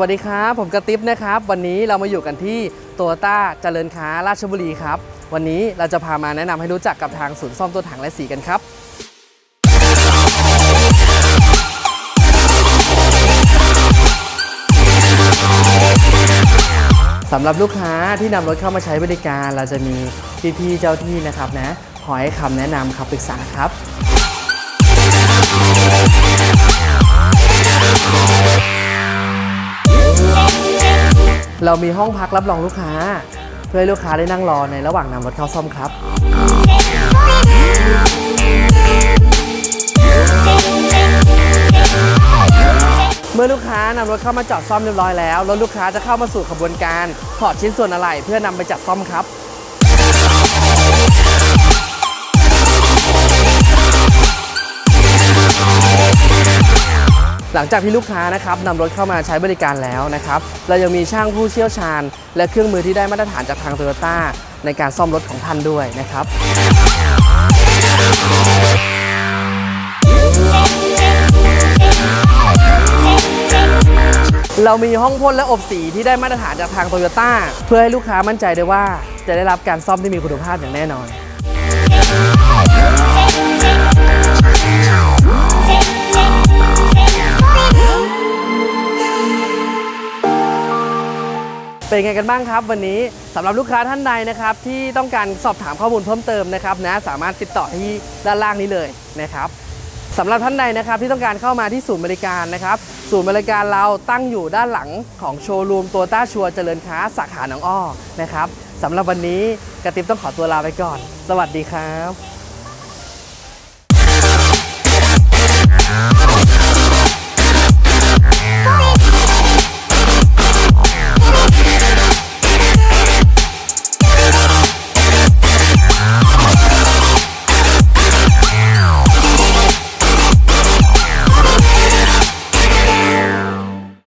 วัสดีครับ ผมกระติบนะครับ วันนี้เรามาอยู่กันที่โตโยต้าเจริญค้าราชบุรีครับ วันนี้เราจะพามาแนะนำให้รู้จักกับทางศูนย์ซ่อมตัวถังและสีกันครับสำหรับลูกค้าที่นำรถเข้ามาใช้บริการ เราจะมีพี่ๆเจ้าที่นะครับนะคอยให้คำแนะนำคำปรึกษาครับ เรามีห้องพักรับรองลูกค้า เพื่อให้ลูกค้าได้นั่งรอในระหว่างนำรถเข้าซ่อมครับ เมื่อลูกค้านำรถเข้ามาจอดซ่อมเรียบร้อยแล้วรถลูกค้าจะเข้ามาสู่ขบวนการถอดชิ้นส่วนอะไหล่เพื่อนำไปจัดซ่อมครับ หลังจากที่ลูกค้านะครับนำรถเข้ามาใช้บริการแล้วนะครับ เรายังมีช่างผู้เชี่ยวชาญ และเครื่องมือที่ได้มาตรฐานจากทางโตโยต้าในการซ่อมรถของท่านด้วยนะครับเรามีห้องพ่นและอบสีที่ได้มาตรฐานจากทางโตโยต้าเพื่อให้ลูกค้ามั่นใจได้ว่า จะได้รับการซ่อมที่มีคุณภาพอย่างแน่นอน เป็นไงกันบ้างครับ วันนี้สำหรับลูกค้าท่านใดนะครับ ที่ต้องการสอบถามข้อมูลเพิ่มเติมนะครับนะสามารถติดต่อที่ด้านล่างนี้เลยนะครับสำหรับท่านใดนะครับที่ต้องการเข้ามาที่ศูนย์บริการนะครับ ศูนย์บริการเราตั้งอยู่ด้านหลังของโชว์รูมตัวต้าชัวเจริญค้าสาขาหนองอ้อนะครับสำหรับวันนี้กระติบต้องขอตัวลาไปก่อน สวัสดีครับ